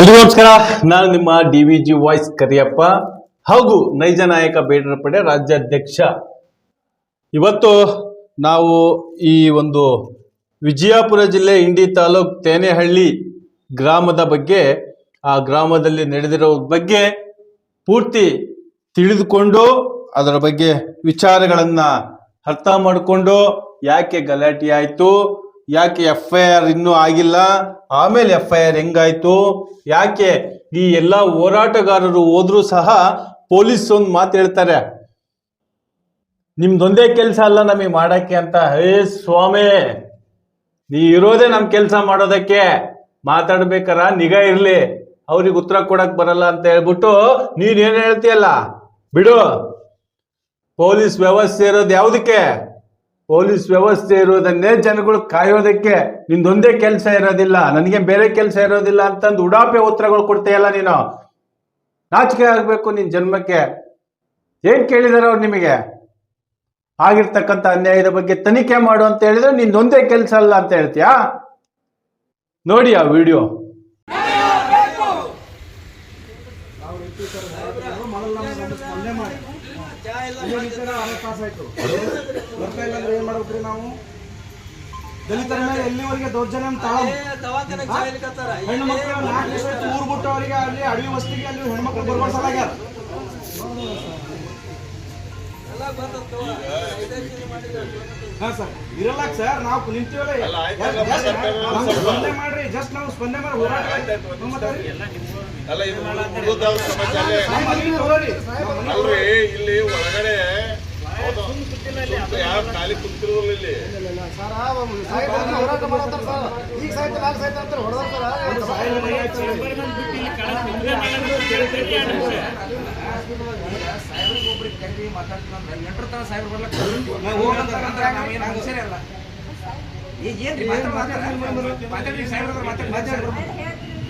ಎಲ್ರಿಗೂ ನಮಸ್ಕಾರ. ನಾನು ನಿಮ್ಮ D V G voice Kariyappa ಹಾಗೂ ನೈಜ ನಾಯಕ ಬೇಡರ ಪಡೆ ರಾಜ್ಯಾಧ್ಯಕ್ಷ. ಇವತ್ತು ನಾವು ಈ ಒಂದು ವಿಜಯಪುರ ಜಿಲ್ಲೆ ಇಂಡಿ ತಾಲೂಕ್ ತೇನೆಹಳ್ಳಿ ಗ್ರಾಮದ ಬಗ್ಗೆ, ಆ ಗ್ರಾಮದಲ್ಲಿ ನಡೆದಿರೋ ಬಗ್ಗೆ ಪೂರ್ತಿ ತಿಳಿದುಕೊಂಡು, ಅದರ ಬಗ್ಗೆ ವಿಚಾರಗಳನ್ನು ಅರ್ಥ ಮಾಡಿಕೊಂಡು, ಯಾಕೆ ಗಲಾಟೆ ಆಯ್ತು ಯಾಕೆ ಎಫ್ ಐ ಆರ್ ಇನ್ನೂ ಆಗಿಲ್ಲ? ಆಮೇಲೆ ಎಫ್ ಐ ಆರ್ ಹೆಂಗಾಯ್ತು? ಯಾಕೆ ಈ ಎಲ್ಲ ಹೋರಾಟಗಾರರು ಹೋದ್ರೂ ಸಹ ಪೊಲೀಸ್ ಒಂದು ಮಾತು ಹೇಳ್ತಾರೆ. ನಿಮ್ದೊಂದೇ ಕೆಲಸ ಅಲ್ಲ ನಮಗೆ ಮಾಡಕ್ಕೆ ಅಂತ. ಹೇ ಸ್ವಾಮಿ, ನೀ ಇರೋದೇ ನಮ್ ಕೆಲಸ ಮಾಡೋದಕ್ಕೆ. ಮಾತಾಡ್ಬೇಕಾರ, ನಿಗಾ ಇರ್ಲಿ. ಅವ್ರಿಗೆ ಉತ್ತರ ಕೊಡಕ್ ಬರಲ್ಲ ಅಂತ ಹೇಳ್ಬಿಟ್ಟು ನೀನ್ ಏನ್ ಹೇಳ್ತೀಯಲ್ಲ? ಬಿಡು. ಪೊಲೀಸ್ ವ್ಯವಸ್ಥೆ ಇರೋದು ಯಾವುದಕ್ಕೆ? ಪೊಲೀಸ್ ವ್ಯವಸ್ಥೆ ಇರೋದನ್ನೇ ಜನಗಳು ಕಾಯೋದಕ್ಕೆ ನಿಂದೊಂದೇ ಕೆಲಸ ಇರೋದಿಲ್ಲ, ನನಗೆ ಬೇರೆ ಕೆಲಸ ಇರೋದಿಲ್ಲ ಅಂತಂದು ಉಡಾಪೆ ಉತ್ತರಗಳು ಕೊಡ್ತೀಯಲ್ಲ ನೀನು? ನಾಚಿಕೆ ಆಗ್ಬೇಕು ನಿನ್ ಜನ್ಮಕ್ಕೆ. ಏನ್ ಕೇಳಿದಾರೆ ಅವ್ರು ನಿಮಗೆ? ಆಗಿರ್ತಕ್ಕಂಥ ಅನ್ಯಾಯದ ಬಗ್ಗೆ ತನಿಖೆ ಮಾಡು ಅಂತ ಹೇಳಿದ್ರೆ ನಿಂದೊಂದೇ ಕೆಲಸ ಅಲ್ಲ ಅಂತ ಹೇಳ್ತೀಯಾ? ನೋಡಿ ಆ ವಿಡಿಯೋ ಮೊದಲು ನಮ್ಮ ನಮ್ಮ ಸ್ಪಂದನೆ ಮಾಡಿ ಥರ ಅರವತ್ತು ತಾಸು ಆಯ್ತು ಬರ್ತಾ ಇಲ್ಲ ಅಂದ್ರೆ ಏನ್ ಮಾಡ್ಬೇಕ್ರಿ ನಾವು? ದಲಿತರ ಮೇಲೆ ಎಲ್ಲಿವರೆಗೆ ದೌರ್ಜನ್ಯ ತಾಳ ಹೆಣ್ಣು ಮಕ್ಕಳು ನಾಲ್ಕು ದಿವಸ ಆಯ್ತು ಊರು ಬಿಟ್ಟು ಅವರಿಗೆ ಅಲ್ಲಿ ಅಡವಿ ವಸ್ತಿಗೆ ಅಲ್ಲಿ ಹೆಣ್ಮಕ್ಳು ಬರ್ಬಾರ್ಸಲಾಗ್ಯಾರ ಹಾ ಸರ್ ಇರಲ್ಲ ಸರ್ ನಾವು ನಿಂತೀವಲ್ಲ. ಸ್ಪಂದನೆ ಮಾಡ್ರಿ ಜಸ್ಟ್ ನಾವು ಸ್ಪಂದನೆ ಮಾಡಿ ಹೋರಾಟ ಮತ್ತೆ ಅಲ್ಲ ಇದು ಮುಗಿದ ಸಮಾಚಾರ ನಮ್ಮ ಮನೆಗೆ ತಗೊಳ್ಳಿ. ನಮ್ಮ ಮನೆಗೆ ಅಲ್ರಿ ಇಲ್ಲಿ ಒಳಗಡೆ ಯಾರು ಖಾಲಿ ಕುಂತಿರೋದಿಲ್ಲ ಇಲ್ಲಿ ನಾವು ಹೋಗಂತ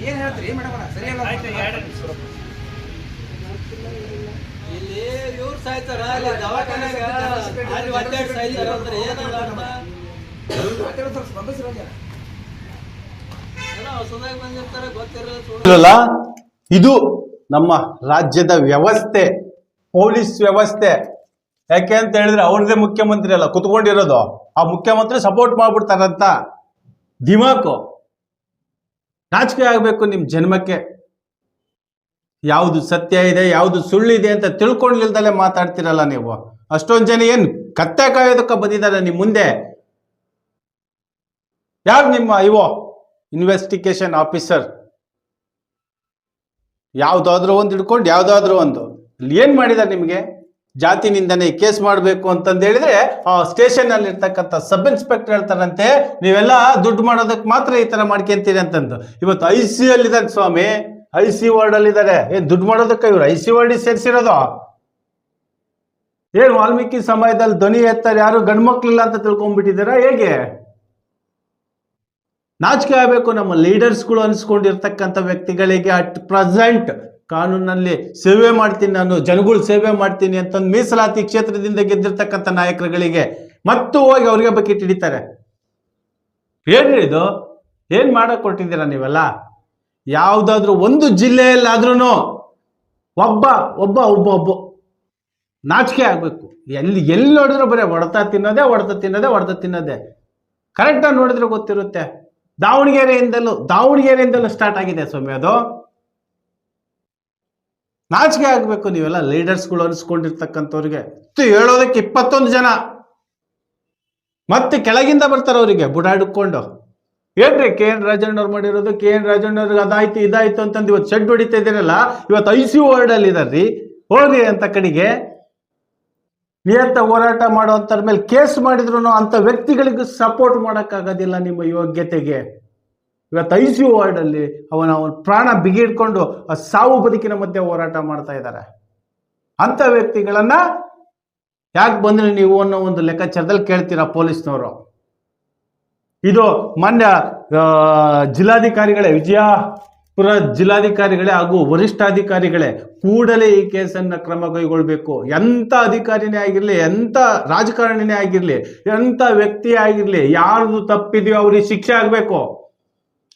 ಏನ್ ಹೇಳ್ತೀರಿ ಮೇಡಮ್ ಸರಿ ಅಲ್ಲ ಇದು ನಮ್ಮ ರಾಜ್ಯದ ವ್ಯವಸ್ಥೆ, ಪೊಲೀಸ್ ವ್ಯವಸ್ಥೆ. ಯಾಕೆ ಅಂತ ಹೇಳಿದ್ರೆ ಅವ್ರದೇ ಮುಖ್ಯಮಂತ್ರಿ ಅಲ್ಲ, ಕುತ್ಕೊಂಡಿರೋದು. ಆ ಮುಖ್ಯಮಂತ್ರಿ ಸಪೋರ್ಟ್ ಮಾಡ್ಬಿಡ್ತಾರಂತ. ದಿಮಾಕು. ನಾಚಿಕೆ ಆಗಬೇಕು ನಿಮ್ಮ ಜನ್ಮಕ್ಕೆ. ಯಾವುದು ಸತ್ಯ ಇದೆ, ಯಾವುದು ಸುಳ್ಳಿದೆ ಅಂತ ತಿಳ್ಕೊಂಡಿಲ್ದಲೆ ಮಾತಾಡ್ತಿರಲ್ಲ ನೀವು. ಅಷ್ಟೊಂದು ಜನ ಏನು ಕತ್ತೆ ಕಾಯೋದಕ್ಕೆ ಬಂದಿದ್ದಾರೆ ನಿಮ್ಮ ಮುಂದೆ? ಯಾರು ನಿಮ್ಮ ಇವೋ ಇನ್ವೆಸ್ಟಿಗೇಷನ್ ಆಫೀಸರ್ ಯಾವುದಾದ್ರೂ ಒಂದು ಹಿಡ್ಕೊಂಡು, ಯಾವುದಾದ್ರೂ ಒಂದು. ಇಲ್ಲಿ ಏನ್ ಮಾಡಿದಾರೆ ನಿಮಗೆ? ಜಾತಿನಿಂದನೆ ಕೇಸ್ ಮಾಡಬೇಕು ಅಂತಂದು ಹೇಳಿದ್ರೆ ಆ ಸ್ಟೇಷನ್ ಅಲ್ಲಿ ಇರ್ತಕ್ಕಂಥ ಸಬ್ ಇನ್ಸ್ಪೆಕ್ಟರ್ ಹೇಳ್ತಾರಂತೆ, ನೀವೆಲ್ಲ ದುಡ್ಡು ಮಾಡೋದಕ್ಕೆ ಮಾತ್ರ ಈ ತರ ಮಾಡ್ಕೊಂತೀರಿ ಅಂತಂದು. ಇವತ್ತು ಐ ಸಿ ಅಲ್ಲಿದ್ದಾರೆ ಸ್ವಾಮಿ. ಐ ಸಿ ವಾರ್ಡ್ ಅಲ್ಲಿ ಇದ್ದಾರೆ ಏನ್ ದುಡ್ಡು ಮಾಡೋದಕ್ಕೆ ಇವ್ರು? ಐ ಸಿ ವಾರ್ಡ್ ಸೇರಿಸಿರೋದು? ಏನ್ ವಾಲ್ಮೀಕಿ ಸಮಯದಲ್ಲಿ ಧ್ವನಿ ಎತ್ತಾರೆ? ಯಾರು ಗಂಡು ಮಕ್ಳಿಲ್ಲ ಅಂತ ತಿಳ್ಕೊಂಡ್ಬಿಟ್ಟಿದ್ದೀರಾ? ಹೇಗೆ? ನಾಚಿಕೆ ಆಗಬೇಕು ನಮ್ಮ ಲೀಡರ್ಸ್ಗಳು ಅನ್ಸ್ಕೊಂಡಿರ್ತಕ್ಕಂಥ ವ್ಯಕ್ತಿಗಳಿಗೆ ಅಟ್ ಪ್ರೆಸೆಂಟ್ ಕಾನೂನಲ್ಲಿ ಸೇವೆ ಮಾಡ್ತೀನಿ ನಾನು, ಜನಗಳು ಸೇವೆ ಮಾಡ್ತೀನಿ ಅಂತಂದು ಮೀಸಲಾತಿ ಕ್ಷೇತ್ರದಿಂದ ಗೆದ್ದಿರ್ತಕ್ಕಂಥ ನಾಯಕರುಗಳಿಗೆ ಮತ್ತು ಹೋಗಿ ಅವ್ರಿಗೆ ಬಕೆಟ್ ಹಿಡಿತಾರೆ. ಏನ್ರಿ ಇದು ಏನ್ ಮಾಡಕ್ ಕೊಟ್ಟಿದ್ದೀರಾ ನೀವೆಲ್ಲ? ಯಾವ್ದಾದ್ರು ಒಂದು ಜಿಲ್ಲೆಯಲ್ಲಾದ್ರೂ ಒಬ್ಬ ಒಬ್ಬ ಒಬ್ಬ ಒಬ್ಬ ನಾಚಿಕೆ ಆಗಬೇಕು. ಎಲ್ಲಿ ಎಲ್ಲಿ ನೋಡಿದ್ರು ಬರೀ ಹೊಡೆತ ತಿನ್ನೋದೇ ಹೊಡೆತ ತಿನ್ನೋದೇ ಹೊಡೆತ ತಿನ್ನೋದೇ. ಕರೆಕ್ಟಾಗಿ ನೋಡಿದ್ರೆ ಗೊತ್ತಿರುತ್ತೆ. ದಾವಣಗೆರೆಯಿಂದಲೂ ದಾವಣಗೆರೆಯಿಂದಲೂ ಸ್ಟಾರ್ಟ್ ಆಗಿದೆ ಸ್ವಾಮಿ ಅದು. ನಾಚಿಕೆ ಆಗಬೇಕು ನೀವೆಲ್ಲ ಲೀಡರ್ಸ್ಗಳು ಅನಿಸ್ಕೊಂಡಿರ್ತಕ್ಕಂಥವ್ರಿಗೆ. ಹೇಳೋದಕ್ಕೆ ಇಪ್ಪತ್ತೊಂದು ಜನ. ಮತ್ತೆ ಕೆಳಗಿಂದ ಬರ್ತಾರೆ ಅವರಿಗೆ ಬುಡಾಡಿಕೊಂಡು ಏನ್ರಿ ಕೆ ಎನ್ ರಾಜಣ್ಣವ್ರು ಮಾಡಿರೋದು? ಕೆ ಎನ್ ರಾಜಣ್ಣವ್ರಿಗೆ ಅದಾಯ್ತು, ಇದಾಯ್ತು ಅಂತಂದು ಇವತ್ತು ಶೆಡ್ ಹೊಡಿತಾ ಇದ್ದೀರಲ್ಲ, ಇವತ್ತು ಐ ಸಿ ವಾರ್ಡ್ ಅಲ್ಲಿ ಇದಾರ್ರಿ. ಹೋಗ್ರಿ ಅಂತ ಕಡೆಗೆ. ನಿಯಂತ ಹೋರಾಟ ಮಾಡುವಂತರ ಮೇಲೆ ಕೇಸ್ ಮಾಡಿದ್ರು ಅಂತ ವ್ಯಕ್ತಿಗಳಿಗೂ ಸಪೋರ್ಟ್ ಮಾಡೋಕ್ಕಾಗೋದಿಲ್ಲ ನಿಮ್ಮ ಯೋಗ್ಯತೆಗೆ. ಇವತ್ತು ಐ ಸಿ ವಾರ್ಡ್ ಅಲ್ಲಿ ಅವನ ಅವನ ಪ್ರಾಣ ಬಿಗಿಡ್ಕೊಂಡು ಆ ಸಾವು ಬದುಕಿನ ಮಧ್ಯೆ ಹೋರಾಟ ಮಾಡ್ತಾ ಇದ್ದಾರೆ. ಅಂತ ವ್ಯಕ್ತಿಗಳನ್ನ ಯಾಕೆ ಬಂದ್ರಿ ನೀವು ಅನ್ನೋ ಒಂದು ಲೆಕ್ಕಾಚಾರದಲ್ಲಿ ಕೇಳ್ತೀರಾ ಪೊಲೀಸ್ನವರು? ಇದು ಮಾನ್ಯ ಜಿಲ್ಲಾಧಿಕಾರಿಗಳೇ ವಿಜಯಪುರ ಜಿಲ್ಲಾಧಿಕಾರಿಗಳೇ ಹಾಗೂ ವರಿಷ್ಠಾಧಿಕಾರಿಗಳೇ ಕೂಡಲೇ ಈ ಕೇಸನ್ನು ಕ್ರಮ ಕೈಗೊಳ್ಬೇಕು. ಎಂಥ ಅಧಿಕಾರಿನೇ ಆಗಿರಲಿ ಎಂಥ ರಾಜಕಾರಣಿನೇ ಆಗಿರಲಿ ಎಂಥ ವ್ಯಕ್ತಿ ಆಗಿರಲಿ ಯಾರ್ದು ತಪ್ಪಿದೆಯೋ ಅವ್ರಿಗೆ ಶಿಕ್ಷೆ ಆಗಬೇಕು.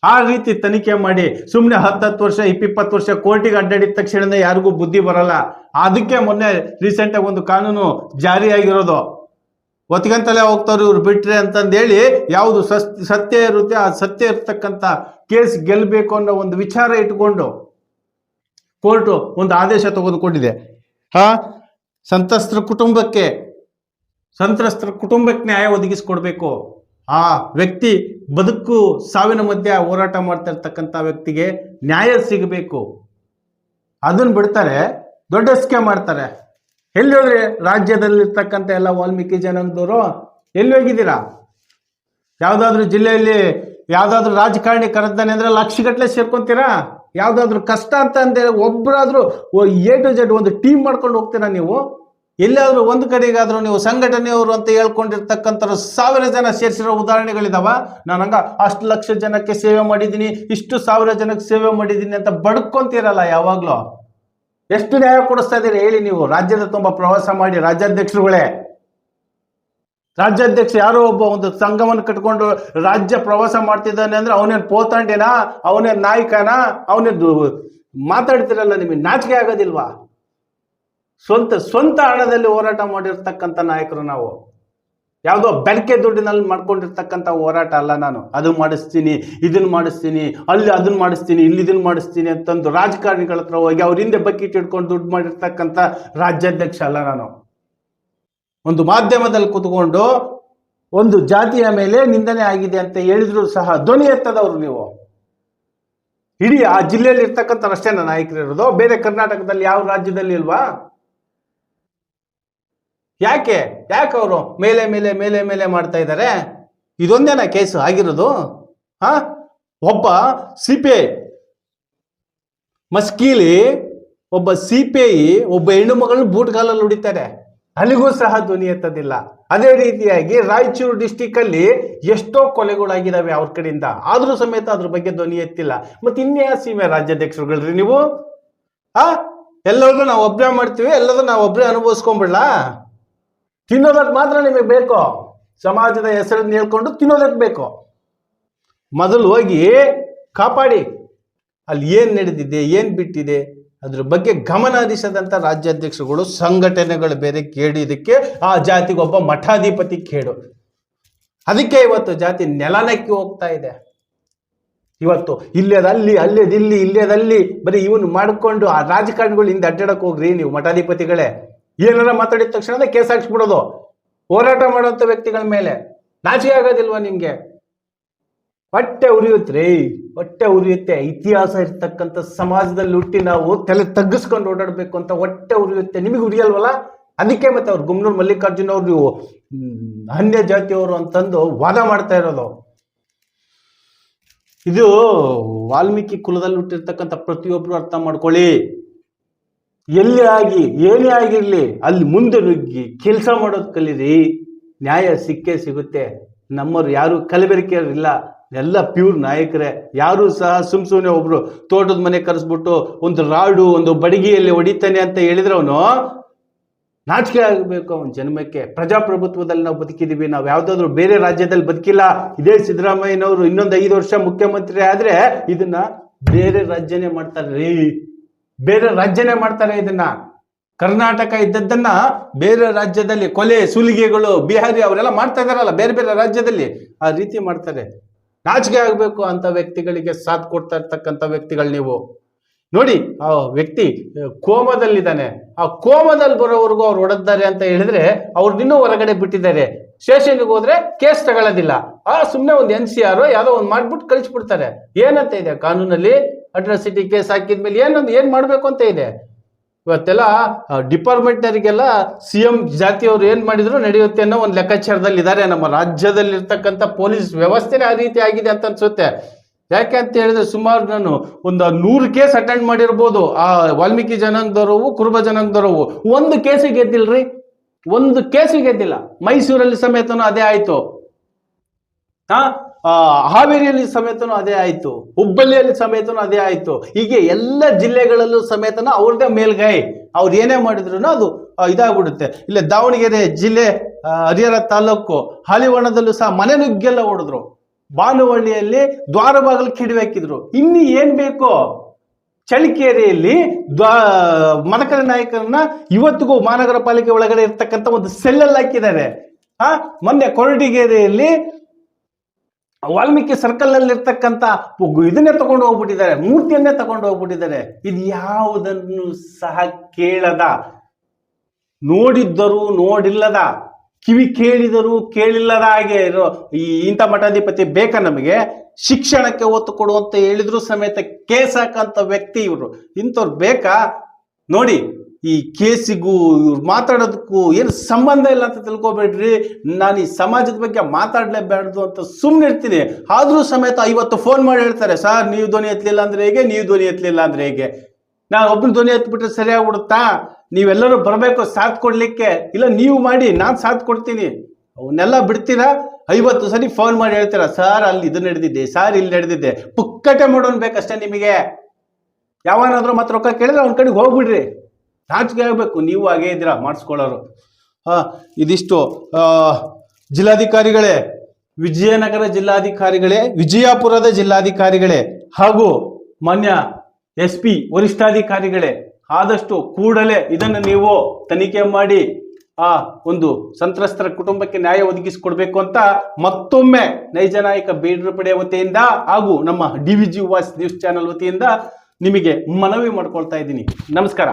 ಆ ರೀತಿ ತನಿಖೆ ಮಾಡಿ ಸುಮ್ಮನೆ ಹತ್ತತ್ತು ವರ್ಷ ಇಪ್ಪಿಪ್ಪತ್ತು ವರ್ಷ ಕೋರ್ಟಿಗೆ ಅಡ್ಡಾಡಿದ ತಕ್ಷಣ ಯಾರಿಗೂ ಬುದ್ಧಿ ಬರಲ್ಲ. ಅದಕ್ಕೆ ಮೊನ್ನೆ ರೀಸೆಂಟಾಗಿ ಒಂದು ಕಾನೂನು ಜಾರಿಯಾಗಿರೋದು. ಒತ್ಕಂತಲೇ ಹೋಗ್ತಾರೆ ಇವ್ರು ಬಿಟ್ರೆ ಅಂತಂದೇಳಿ ಯಾವುದು ಸತ್ಯ ಇರುತ್ತೆ, ಆ ಸತ್ಯ ಇರ್ತಕ್ಕಂಥ ಕೇಸ್ ಗೆಲ್ಲಬೇಕು ಅನ್ನೋ ಒಂದು ವಿಚಾರ ಇಟ್ಕೊಂಡು ಕೋರ್ಟು ಒಂದು ಆದೇಶ ತೆಗೆದುಕೊಂಡಿದೆ. ಹಾ? ಸಂತ್ರಸ್ತರ ಕುಟುಂಬಕ್ಕೆ ಸಂತ್ರಸ್ತರ ಕುಟುಂಬಕ್ಕೆ ನ್ಯಾಯ ಒದಗಿಸಿಕೊಡ್ಬೇಕು. ಆ ವ್ಯಕ್ತಿ ಬದುಕು ಸಾವಿನ ಮಧ್ಯೆ ಹೋರಾಟ ಮಾಡ್ತಾ ಇರ್ತಕ್ಕಂಥ ವ್ಯಕ್ತಿಗೆ ನ್ಯಾಯ ಸಿಗಬೇಕು. ಅದನ್ನ ಬಿಡ್ತಾರೆ, ದೊಡ್ಡ ಸ್ಕೇಮ್ ಮಾಡ್ತಾರೆ. ಎಲ್ಲಿ ಹೋದ್ರಿ ರಾಜ್ಯದಲ್ಲಿರ್ತಕ್ಕಂಥ ಎಲ್ಲ ವಾಲ್ಮೀಕಿ ಜನಾಂಗದವರು ಎಲ್ಲಿ ಹೋಗಿದ್ದೀರಾ? ಯಾವುದಾದ್ರೂ ಜಿಲ್ಲೆಯಲ್ಲಿ ಯಾವುದಾದ್ರೂ ರಾಜಕಾರಣಿ ಕರೆದಾನೆ ಅಂದರೆ ಲಕ್ಷಗಟ್ಟಲೆ ಸೇರ್ಕೊಂತೀರಾ? ಯಾವುದಾದ್ರೂ ಕಷ್ಟ ಅಂತ ಅಂದ್ರೆ ಒಬ್ಬರಾದ್ರೂ ಎ ಟು ಜೆಡ್ ಒಂದು ಟೀಮ್ ಮಾಡ್ಕೊಂಡು ಹೋಗ್ತೀರಾ ನೀವು? ಎಲ್ಲಾದ್ರೂ ಒಂದು ಕಡೆಗಾದ್ರೂ ನೀವು ಸಂಘಟನೆಯವರು ಅಂತ ಹೇಳ್ಕೊಂಡಿರ್ತಕ್ಕಂಥ ಸಾವಿರ ಜನ ಸೇರಿಸಿರೋ ಉದಾಹರಣೆಗಳಿದಾವ? ನಾನು ಹಂಗ ಅಷ್ಟು ಲಕ್ಷ ಜನಕ್ಕೆ ಸೇವೆ ಮಾಡಿದ್ದೀನಿ, ಇಷ್ಟು ಸಾವಿರ ಜನಕ್ಕೆ ಸೇವೆ ಮಾಡಿದ್ದೀನಿ ಅಂತ ಬಡ್ಕೊಂತೀರಲ್ಲ ಯಾವಾಗ್ಲೂ? ಎಷ್ಟು ನ್ಯಾಯ ಕೊಡಿಸ್ತಾ ಇದ್ದೀರಿ? ಹೇಳಿ ನೀವು. ರಾಜ್ಯದ ತುಂಬ ಪ್ರವಾಸ ಮಾಡಿ ರಾಜ್ಯಾಧ್ಯಕ್ಷರುಗಳೇ. ರಾಜ್ಯಾಧ್ಯಕ್ಷ ಯಾರೋ ಒಬ್ಬ ಒಂದು ಸಂಘವನ್ನು ಕಟ್ಕೊಂಡು ರಾಜ್ಯ ಪ್ರವಾಸ ಮಾಡ್ತಿದ್ದಾನೆ ಅಂದ್ರೆ ಅವನೇನ್ ಪೋತಂಡೇನಾ? ಅವನೇನ್ ನಾಯಕನಾ? ಅವನೇನ್ ಮಾತಾಡ್ತಿರಲ್ಲ ನಿಮಗೆ? ನಾಚಿಕೆ ಆಗೋದಿಲ್ವಾ? ಸ್ವಂತ ಸ್ವಂತ ಹಣದಲ್ಲಿ ಹೋರಾಟ ಮಾಡಿರ್ತಕ್ಕಂಥ ನಾಯಕರು ನಾವು. ಯಾವುದೋ ಬೆಳಕೆ ದುಡ್ಡಿನಲ್ಲಿ ಮಾಡ್ಕೊಂಡಿರ್ತಕ್ಕಂಥ ಹೋರಾಟ ಅಲ್ಲ ನಾನು. ಅದು ಮಾಡಿಸ್ತೀನಿ ಇದನ್ನು ಮಾಡಿಸ್ತೀನಿ, ಅಲ್ಲಿ ಅದನ್ನು ಮಾಡಿಸ್ತೀನಿ, ಇಲ್ಲಿ ಇದನ್ನು ಮಾಡಿಸ್ತೀನಿ ಅಂತಂದು ರಾಜಕಾರಣಿಗಳ ಹತ್ರ ಹೋಗಿ ಅವ್ರ ಹಿಂದೆ ಬಕೆಟ್ ಇಟ್ಕೊಂಡು ದುಡ್ಡು ಮಾಡಿರ್ತಕ್ಕಂಥ ರಾಜ್ಯಾಧ್ಯಕ್ಷ ಅಲ್ಲ ನಾನು. ಒಂದು ಮಾಧ್ಯಮದಲ್ಲಿ ಕುತ್ಕೊಂಡು ಒಂದು ಜಾತಿಯ ಮೇಲೆ ನಿಂದನೆ ಆಗಿದೆ ಅಂತ ಹೇಳಿದ್ರು ಸಹ ಧ್ವನಿ ಎತ್ತದವರು ನೀವು. ಇಡೀ ಆ ಜಿಲ್ಲೆಯಲ್ಲಿ ಇರ್ತಕ್ಕಂಥ ನಾಯಕರು ಇರೋದು ಬೇರೆ ಕರ್ನಾಟಕದಲ್ಲಿ ಯಾವ ರಾಜ್ಯದಲ್ಲಿ ಇಲ್ವಾ? ಯಾಕೆ? ಯಾಕೆ ಅವರು ಮೇಲೆ ಮೇಲೆ ಮೇಲೆ ಮೇಲೆ ಮಾಡ್ತಾ ಇದ್ದಾರೆ ಇದೊಂದೇನ ಕೇಸು ಆಗಿರೋದು? ಹಾ? ಒಬ್ಬ ಸಿ ಮಸ್ಕೀಲಿ ಒಬ್ಬ ಸಿ ಪಿ ಐ ಒಬ್ಬ ಹೆಣ್ಣು ಮಗಳನ್ನ ಬೂಟ್ಗಾಲಲ್ಲಿ ಹೊಡಿತಾರೆ. ಅಲ್ಲಿಗೂ ಸಹ ಧ್ವನಿ ಎತ್ತದಿಲ್ಲ. ಅದೇ ರೀತಿಯಾಗಿ ರಾಯಚೂರು ಡಿಸ್ಟಿಕ್ ಅಲ್ಲಿ ಎಷ್ಟೋ ಕೊಲೆಗಳಾಗಿದ್ದಾವೆ ಅವ್ರ ಕಡೆಯಿಂದ. ಆದ್ರೂ ಸಮೇತ ಅದ್ರ ಬಗ್ಗೆ ಧ್ವನಿ ಎತ್ತಿಲ್ಲ. ಮತ್ತೆ ಇನ್ಯಾ ಸೀಮೆ ರಾಜ್ಯಾಧ್ಯಕ್ಷರುಗಳ್ರಿ ನೀವು? ಆ ಎಲ್ಲರಿಗೂ ನಾವು ಒಬ್ಬರೇ ಮಾಡ್ತೀವಿ ಎಲ್ಲರೂ ನಾವು ಒಬ್ಬರೇ ಅನುಭವಿಸ್ಕೊಂಬಿಡ್ಲಾ? ತಿನ್ನೋದಕ್ಕೆ ಮಾತ್ರ ನಿಮಗೆ ಬೇಕು? ಸಮಾಜದ ಹೆಸರನ್ನು ಹೇಳ್ಕೊಂಡು ತಿನ್ನೋದಕ್ಕೆ ಬೇಕು? ಮೊದಲು ಹೋಗಿ ಕಾಪಾಡಿ. ಅಲ್ಲಿ ಏನು ನಡೆದಿದೆ, ಏನು ಬಿಟ್ಟಿದೆ, ಅದ್ರ ಬಗ್ಗೆ ಗಮನ ಹರಿಸದಂಥ ರಾಜ್ಯಾಧ್ಯಕ್ಷರುಗಳು, ಸಂಘಟನೆಗಳು ಬೇರೆ ಕೇಳಿದಕ್ಕೆ ಆ ಜಾತಿಗೊಬ್ಬ ಮಠಾಧಿಪತಿ ಕೇಡು ಅದಕ್ಕೆ ಇವತ್ತು ಜಾತಿ ನೆಲನಕ್ಕೆ ಹೋಗ್ತಾ ಇದೆ. ಇವತ್ತು ಇಲ್ಲೇದಲ್ಲಿ ಅಲ್ಲೇದಿಲ್ಲಿ ಇಲ್ಲೇದಲ್ಲಿ ಬರೀ ಇವನು ಮಾಡಿಕೊಂಡು ಆ ರಾಜಕಾರಣಿಗಳು ಹಿಂದೆ ಅಡ್ಡಾಡಕ್ ಹೋಗ್ರಿ ನೀವು ಮಠಾಧಿಪತಿಗಳೇ. ಏನಾರ ಮಾತಾಡಿದ ತಕ್ಷಣ ಕೇಸ್ ಹಾಕ್ಸ್ಬಿಡೋದು. ಹೋರಾಟ ಮಾಡುವಂತ ವ್ಯಕ್ತಿಗಳ ಮೇಲೆ. ನಾಚಿಕೆ ಆಗೋದಿಲ್ವಾ ನಿಮ್ಗೆ? ಹೊಟ್ಟೆ ಉರಿಯುತ್ತೆ ರೀ. ಹೊಟ್ಟೆ ಉರಿಯುತ್ತೆ. ಇತಿಹಾಸ ಇರ್ತಕ್ಕಂಥ ಸಮಾಜದಲ್ಲಿ ಹುಟ್ಟಿ ನಾವು ತಲೆ ತಗ್ಗಿಸ್ಕೊಂಡು ಓಡಾಡಬೇಕು ಅಂತ ಹೊಟ್ಟೆ ಉರಿಯುತ್ತೆ. ನಿಮಗೆ ಉರಿಯಲ್ವಲ್ಲ? ಅದಕ್ಕೆ ಮತ್ತೆ ಅವ್ರು ಗುಮ್ನೂರು ಮಲ್ಲಿಕಾರ್ಜುನ ಅವ್ರು ಅನ್ಯ ಜಾತಿಯವರು ಅಂತಂದು ವಾದ ಮಾಡ್ತಾ ಇರೋದು. ಇದು ವಾಲ್ಮೀಕಿ ಕುಲದಲ್ಲಿ ಹುಟ್ಟಿರ್ತಕ್ಕಂಥ ಪ್ರತಿಯೊಬ್ರು ಅರ್ಥ ಮಾಡ್ಕೊಳ್ಳಿ. ಎಲ್ಲಿ ಆಗಿ, ಏನೇ ಆಗಿರಲಿ, ಅಲ್ಲಿ ಮುಂದೆ ನುಗ್ಗಿ ಕೆಲಸ ಮಾಡೋದು ಕಲೀರಿ, ನ್ಯಾಯ ಸಿಕ್ಕೇ ಸಿಗುತ್ತೆ. ನಮ್ಮವ್ರು ಯಾರು ಕಲಬೆರಕೆಯವ್ರಿಲ್ಲ. ಎಲ್ಲ ಪ್ಯೂರ್ ನಾಯಕರೇ. ಯಾರು ಸಹ ಸುಮ್ ಸುಮ್ಮನೆ ಒಬ್ರು ತೋಟದ ಮನೆ ಕರೆಸ್ಬಿಟ್ಟು ಒಂದು ರಾಡು, ಒಂದು ಬಡಗಿಯಲ್ಲಿ ಹೊಡಿತಾನೆ ಅಂತ ಹೇಳಿದ್ರೆ ಅವನು ನಾಚಿಕೆ ಆಗಬೇಕು ಅವನ ಜನ್ಮಕ್ಕೆ. ಪ್ರಜಾಪ್ರಭುತ್ವದಲ್ಲಿ ನಾವು ಬದುಕಿದೀವಿ. ನಾವು ಯಾವ್ದಾದ್ರು ಬೇರೆ ರಾಜ್ಯದಲ್ಲಿ ಬದುಕಿಲ್ಲ. ಇದೇ ಸಿದ್ದರಾಮಯ್ಯನವರು ಇನ್ನೊಂದು ಐದು ವರ್ಷ ಮುಖ್ಯಮಂತ್ರಿ ಆದ್ರೆ ಇದನ್ನ ಬೇರೆ ರಾಜ್ಯನೇ ಮಾಡ್ತಾರೆ. ರೀ ಬೇರೆ ರಾಜ್ಯನೇ ಮಾಡ್ತಾರೆ ಇದನ್ನ. ಕರ್ನಾಟಕ ಇದ್ದದ್ದನ್ನ ಬೇರೆ ರಾಜ್ಯದಲ್ಲಿ ಕೊಲೆ, ಸುಲಿಗೆಗಳು, ಬಿಹಾರಿ ಅವರೆಲ್ಲ ಮಾಡ್ತಾ ಇದಾರಲ್ಲ ಬೇರೆ ಬೇರೆ ರಾಜ್ಯದಲ್ಲಿ. ಆ ರೀತಿ ಮಾಡ್ತಾರೆ. ನಾಚಿಕೆ ಆಗಬೇಕು ಅಂತ ವ್ಯಕ್ತಿಗಳಿಗೆ ಸಾಥ್ ಕೊಡ್ತಾ ಇರ್ತಕ್ಕಂಥ ವ್ಯಕ್ತಿಗಳು ನೀವು. ನೋಡಿ, ಆ ವ್ಯಕ್ತಿ ಕೋಮದಲ್ಲಿದ್ದಾನೆ. ಆ ಕೋಮದಲ್ಲಿ ಬರೋವರೆಗೂ ಅವ್ರು ಹೊಡೆದ್ದಾರೆ ಅಂತ ಹೇಳಿದ್ರೆ ಇನ್ನೂ ಹೊರಗಡೆ ಬಿಟ್ಟಿದ್ದಾರೆ. ಸ್ಟೇಷನ್ಗೆ ಹೋದ್ರೆ ಕೇಸ್ ತಗೊಳ್ಳೋದಿಲ್ಲ. ಆ ಸುಮ್ಮನೆ ಒಂದು ಎನ್ ಸಿ ಆರ್ ಯಾವುದೋ ಒಂದು ಮಾಡ್ಬಿಟ್ಟು ಕಳಿಸ್ಬಿಡ್ತಾರೆ. ಏನಂತ ಇದೆ ಕಾನೂನಲ್ಲಿ? ಅಟ್ರಾಸಿಟಿ ಕೇಸ್ ಹಾಕಿದ್ಮೇಲೆ ಏನೊಂದು ಏನು ಮಾಡಬೇಕು ಅಂತ ಇದೆ? ಇವತ್ತೆಲ್ಲ ಡಿಪಾರ್ಟ್ಮೆಂಟ್ನವರಿಗೆಲ್ಲ ಸಿ ಎಂ ಜಾತಿಯವರು ಏನು ಮಾಡಿದ್ರು ನಡೆಯುತ್ತೆ ಅನ್ನೋ ಒಂದು ಲೆಕ್ಕಾಚಾರದಲ್ಲಿ ಇದ್ದಾರೆ. ನಮ್ಮ ರಾಜ್ಯದಲ್ಲಿ ಇರ್ತಕ್ಕಂಥ ಪೊಲೀಸ್ ವ್ಯವಸ್ಥೆನೇ ಆ ರೀತಿ ಆಗಿದೆ ಅಂತ ಅನ್ಸುತ್ತೆ. ಯಾಕೆ ಅಂತ ಹೇಳಿದ್ರೆ ಸುಮಾರು ನಾನು ಒಂದು ನೂರು ಕೇಸ್ ಅಟೆಂಡ್ ಮಾಡಿರ್ಬೋದು. ಆ ವಾಲ್ಮೀಕಿ ಜನಾಂಗದವರವು ಕುರುಬ ಜನಾಂಗದವರವು. ಒಂದು ಕೇಸಿಗೆ ಗೆದ್ದಿಲ್ರಿ? ಒಂದು ಕೇಸಿಗೆ ಗೆದ್ದಿಲ್ಲ. ಮೈಸೂರಲ್ಲಿ ಸಮೇತನೂ ಅದೇ ಆಯ್ತು. ಆ, ಹಾವೇರಿಯಲ್ಲಿ ಸಮೇತನೂ ಅದೇ ಆಯಿತು. ಹುಬ್ಬಳ್ಳಿಯಲ್ಲಿ ಸಮೇತನೂ ಅದೇ ಆಯಿತು. ಹೀಗೆ ಎಲ್ಲ ಜಿಲ್ಲೆಗಳಲ್ಲೂ ಸಮೇತನೂ ಅವ್ರದ್ದೇ ಮೇಲ್ಗೈ. ಅವ್ರು ಏನೇ ಮಾಡಿದ್ರು ಅದು ಇದಾಗ್ಬಿಡುತ್ತೆ. ಇಲ್ಲ ದಾವಣಗೆರೆ ಜಿಲ್ಲೆ ಹರಿಹರ ತಾಲೂಕು ಹಾಲಿವಣದಲ್ಲೂ ಸಹ ಮನೆ ನುಗ್ಗೆಲ್ಲ ಹೊಡೆದ್ರು. ಬಾನುವಳ್ಳಿಯಲ್ಲಿ ದ್ವಾರ ಬಾಗಿಲು ಕಿಡಿಹಾಕಿದ್ರು ಇನ್ನು ಏನ್ ಬೇಕು? ಚಳಿಕೇರಿಯಲ್ಲಿ ದ್ವಾ, ಮನಕರ ನಾಯಕರನ್ನ ಇವತ್ತಿಗೂ ಮಹಾನಗರ ಪಾಲಿಕೆ ಒಳಗಡೆ ಇರ್ತಕ್ಕಂಥ ಒಂದು ಸೆಲ್ಲಲ್ಲಿ ಹಾಕಿದ್ದಾರೆ. ಆ, ಮೊನ್ನೆ ಕೊರಟಿಗೆರೆಯಲ್ಲಿ ವಾಲ್ಮೀಕಿ ಸರ್ಕಲ್ನಲ್ಲಿ ಇರ್ತಕ್ಕಂಥ ಇದನ್ನೇ ತಗೊಂಡು ಹೋಗ್ಬಿಟ್ಟಿದ್ದಾರೆ, ಮೂರ್ತಿಯನ್ನೇ ತಗೊಂಡು ಹೋಗ್ಬಿಟ್ಟಿದ್ದಾರೆ. ಇದು ಯಾವುದನ್ನು ಸಹ ಕೇಳದ, ನೋಡಿದ್ದರು ನೋಡಿಲ್ಲದ, ಕಿವಿ ಕೇಳಿದರು ಕೇಳಿಲ್ಲದ ಹಾಗೆ ಇರೋ ಈ ಇಂಥ ಮಠಾಧಿಪತಿ ಬೇಕಾ ನಮಗೆ? ಶಿಕ್ಷಣಕ್ಕೆ ಒತ್ತು ಕೊಡುವಂತ ಹೇಳಿದ್ರು ಸಮೇತ ಕೇಸ್ ಹಾಕಂತ ವ್ಯಕ್ತಿ ಇವರು. ಇಂಥವ್ರು ಬೇಕಾ? ನೋಡಿ ಈ ಕೇಸಿಗೂ ಇವ್ರು ಮಾತಾಡೋದಕ್ಕೂ ಏನು ಸಂಬಂಧ ಇಲ್ಲ ಅಂತ ತಿಳ್ಕೊಬೇಡ್ರಿ. ನಾನು ಈ ಸಮಾಜದ ಬಗ್ಗೆ ಮಾತಾಡಲೇಬಾರ್ದು ಅಂತ ಸುಮ್ಮನೆ ಇರ್ತೀನಿ. ಆದರೂ ಸಮೇತ ಐವತ್ತು ಫೋನ್ ಮಾಡಿ ಹೇಳ್ತಾರೆ, ಸರ್, ನೀವು ಧ್ವನಿ ಎತ್ತಲಿಲ್ಲ ಅಂದರೆ ಹೇಗೆ? ನೀವು ಧ್ವನಿ ಎತ್ತಲಿಲ್ಲ ಅಂದರೆ ಹೇಗೆ? ನಾನು ಒಬ್ಬನ ಧ್ವನಿ ಎತ್ಬಿಟ್ರೆ ಸರಿಯಾಗ್ಬಿಡುತ್ತಾ ನೀವೆಲ್ಲರೂ ಬರಬೇಕು ಸಾಥ್ ಕೊಡಲಿಕ್ಕೆ. ಇಲ್ಲ, ನೀವು ಮಾಡಿ, ನಾನು ಸಾಥ್ ಕೊಡ್ತೀನಿ. ಅವನ್ನೆಲ್ಲ ಬಿಡ್ತೀರಾ? ಐವತ್ತು ಸರಿ ಫೋನ್ ಮಾಡಿ ಹೇಳ್ತೀರಾ, ಸರ್, ಅಲ್ಲಿ ಇದು ನಡೆದಿದ್ದೆ ಸರ್, ಇಲ್ಲಿ ನಡೆದಿದ್ದೆ ಪುಕ್ಕಟೆ ಮಾಡೋನ್ ಬೇಕಷ್ಟೇ ನಿಮಗೆ. ಯಾವನಾದ್ರೂ ಮತ್ತೆ ರೊಕ್ಕ ಕೇಳಿದ್ರೆ ಅವ್ನ ಕಡೆಗೆ ಹೋಗ್ಬಿಡ್ರಿ. ನಾಚಿಕೆ ಆಗಬೇಕು, ನೀವು ಹಾಗೇ ಇದ್ದೀರಾ, ಮಾಡಿಸ್ಕೊಳ್ಳೋರು. ಹಾ, ಇದಿಷ್ಟು ಜಿಲ್ಲಾಧಿಕಾರಿಗಳೇ, ವಿಜಯನಗರ ಜಿಲ್ಲಾಧಿಕಾರಿಗಳೇ, ವಿಜಯಪುರದ ಜಿಲ್ಲಾಧಿಕಾರಿಗಳೇ, ಹಾಗೂ ಮಾನ್ಯ ಎಸ್ ಪಿ ವರಿಷ್ಠಾಧಿಕಾರಿಗಳೇ, ಆದಷ್ಟು ಕೂಡಲೇ ಇದನ್ನು ನೀವು ತನಿಖೆ ಮಾಡಿ, ಆ, ಒಂದು ಸಂತ್ರಸ್ತರ ಕುಟುಂಬಕ್ಕೆ ನ್ಯಾಯ ಒದಗಿಸಿಕೊಡ್ಬೇಕು ಅಂತ ಮತ್ತೊಮ್ಮೆ ನೈಜ ನಾಯಕ ಬೇಡ್ರ ಪಡೆ ವತಿಯಿಂದ ಹಾಗೂ ನಮ್ಮ D V G voice news channel ವತಿಯಿಂದ ನಿಮಗೆ ಮನವಿ ಮಾಡ್ಕೊಳ್ತಾ ಇದ್ದೀನಿ. ನಮಸ್ಕಾರ.